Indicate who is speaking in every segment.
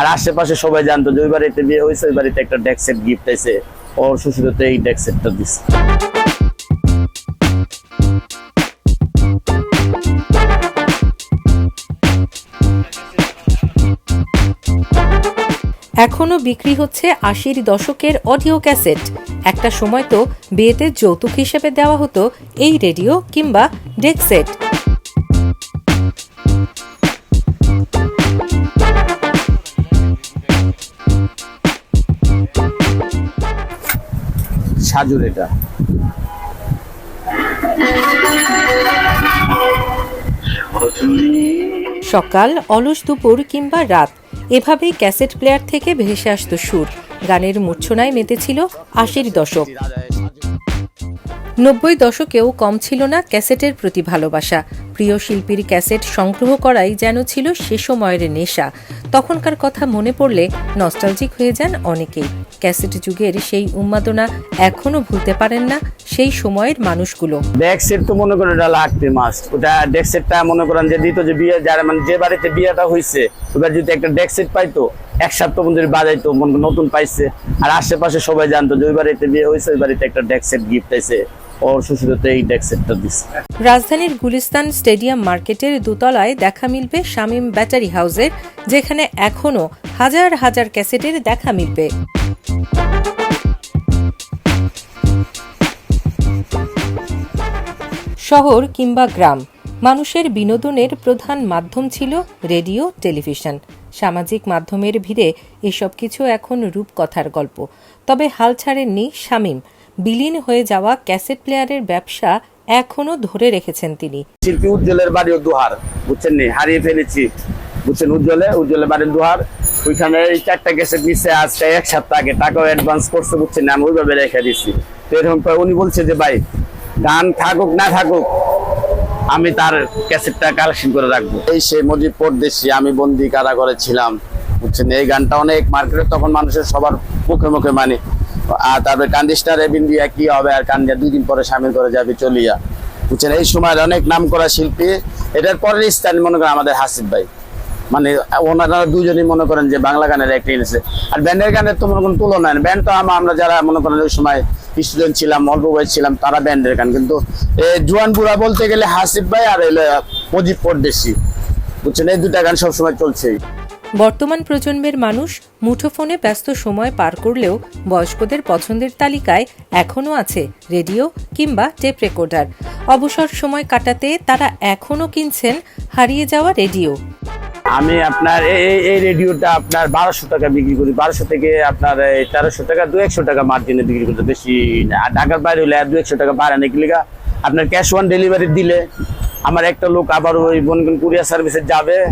Speaker 1: আর আশেপাশে সবাই জানতো যে ওই বাড়িতে বিয়ে হয়েছে, ওই বাড়িতে একটা ডেক সেট গিফট আছে। ওর শ্বশুরতে এই ডেক সেটটা দিচ্ছে
Speaker 2: এখনও বিক্রি হচ্ছে আশির দশকের অডিও ক্যাসেট। একটা সময় তো বিয়েতে যৌতুক হিসেবে দেওয়া হতো এই রেডিও কিংবা ডেক
Speaker 1: সাজুর এটা।
Speaker 2: সকাল, অলস দুপুর কিংবা রাত এভাবে ক্যাসেট প্লেয়ার থেকে ভেসে আসতো সুর। গানের মূর্ছনায় মেতেছিল আশির দশক। নব্বই দশকেও কম ছিল না ক্যাসেটের প্রতি ভালোবাসা। প্রিয় শিল্পীর ক্যাসেট সংগ্রহ করাই যেন ছিল সে সময়ের নেশা। তখনকার কথা মনে পড়লে নস্টালজিক হয়ে যান অনেকেই। ক্যাসেট যুগের সেই উন্মাদনা এখনও ভুলতে পারেন না। সেই সময়ের মানুষগুলো।
Speaker 1: ডেক সেট তো মনে করেন ওটা লাগতে মাস্ট ওটা ডেক সেটটা মনে করেন যে দিত যে বিয়ে যারা মানে যে বাড়িতে বিয়েটা হয়েছে ওবার যদি একটা ডেক সেট পাইতো এক সপ্তাহ মধ্যে বাজাইতো মনে নতুন পাইছে। আর আশেপাশে সবাই জানতো যে ওই বাড়িতে বিয়ে হয়েছে ওই বাড়িতে একটা ডেক সেট গিফট আছে ওর শ্বশুরতে এই দিচ্ছে
Speaker 2: রাজধানীর গুলিস্তান স্টেডিয়াম মার্কেটের দোতলায় দেখা মিলবে শামীম ব্যাটারি হাউসের যেখানে এখনও হাজার হাজার ক্যাসেটের দেখা মিলবে। শহর কিংবা গ্রাম, মানুষের বিনোদনের প্রধান মাধ্যম ছিল রেডিও, টেলিভিশন। সামাজিক মাধ্যমের ভিড়ে এসব কিছু এখন রূপকথার গল্প। তবে হাল ছাড়েননি শামীম। বিলীন হয়ে যাওয়া ক্যাসেট প্লেয়ারের ব্যবসা এখনও ধরে রেখেছেন তিনি।
Speaker 1: শিল্পী উজ্জ্বলের বাড়িও দুহার, বুঝছেন নি? হারিয়ে ফেলেছি। বুঝছেন উজ্জ্বলে? উজ্জ্বলের বাড়ির দুহার। ওইখানে এই চারটা গেছে দিচ্ছে আজকে এক সপ্তাহ আগে। টাকাও অ্যাডভান্স করছে, বুঝছেন আমি ওইভাবে রেখে দিচ্ছি তো এরকম উনি বলছে যে, ভাই গান থাকুক, না থাকুক, আমি তার ক্যাসেটটা কালেকশন করে রাখব। এই সে মজিব পরদেশি, আমি বন্দি কারাগারে ছিলাম, বুঝছেন? এই গানটা অনেক মার্কেটে তখন মানুষের সবার মুখে মুখে মানে। আর তারপরে কান্দিস্টার বিন্দিয়া কি হবে আর কান্দিয়া দুই দিন পরে সামিল করে যাবে, চলিয়া। বুঝছেন? এই সময় অনেক নাম করা শিল্পী, এটার পরের স্থান মনে করেন আমাদের হাসিফ ভাই। মানে ওনারা দুজনই মনে করেন যে বাংলা গানের একটা এনেছে আর ব্যান্ডের গানের তো মনে করেন তুলনা ব্যান্ড তো আমরা যারা মনে করেন ওই সময় স্টুডেন্ট ছিলাম, অল্প বয়স ছিলাম, তারা ব্যান্ডের গান। কিন্তু জুয়ান বুড়া বলতে গেলে হাসিফ ভাই আর মজিব পরদেশি। বুঝছেন? এই দুটা গান সবসময় চলছেই।
Speaker 2: বর্তমান প্রজন্মের মানুষ মুঠোফোনে ব্যস্ত সময় পার করলেও বয়স্কদের পছন্দের তালিকায় এখনও আছে রেডিও কিংবা টেপ রেকর্ডার। অবসর সময় কাটাতে তারা এখনও কিনছেন হারিয়ে যাওয়া রেডিও।
Speaker 1: আমি আপনার এই, এই- রেডিওটা আপনার বারোশো টাকা বিক্রি করি। বারোশো থেকে আপনার তেরোশো টাকা দু একশো টাকা মার্জিনে বিক্রি করতে। বেশি না। আর ঢাকার বাইরে হলে দু একশো টাকা বাড়ে নাকি লিগা? আপনার ক্যাশ অন ডেলিভারি দিলে আমার একটা লোক আবার ওই বনগন কুরিয়ার সার্ভিসে যাবে,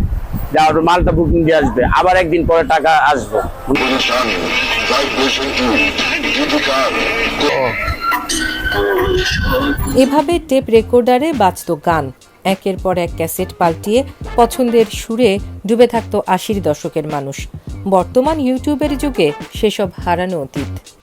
Speaker 1: যাওয়ার মালটা বুকিং দিয়ে আসবে। আবার একদিন পরে টাকা আসবে.
Speaker 2: এভাবে টেপ রেকর্ডারে বাজত গান। একের পর এক ক্যাসেট পাল্টিয়ে পছন্দের সুরে ডুবে থাকত আশির দশকের মানুষ। বর্তমান ইউটিউবের যুগে সেসব হারানো অতীত।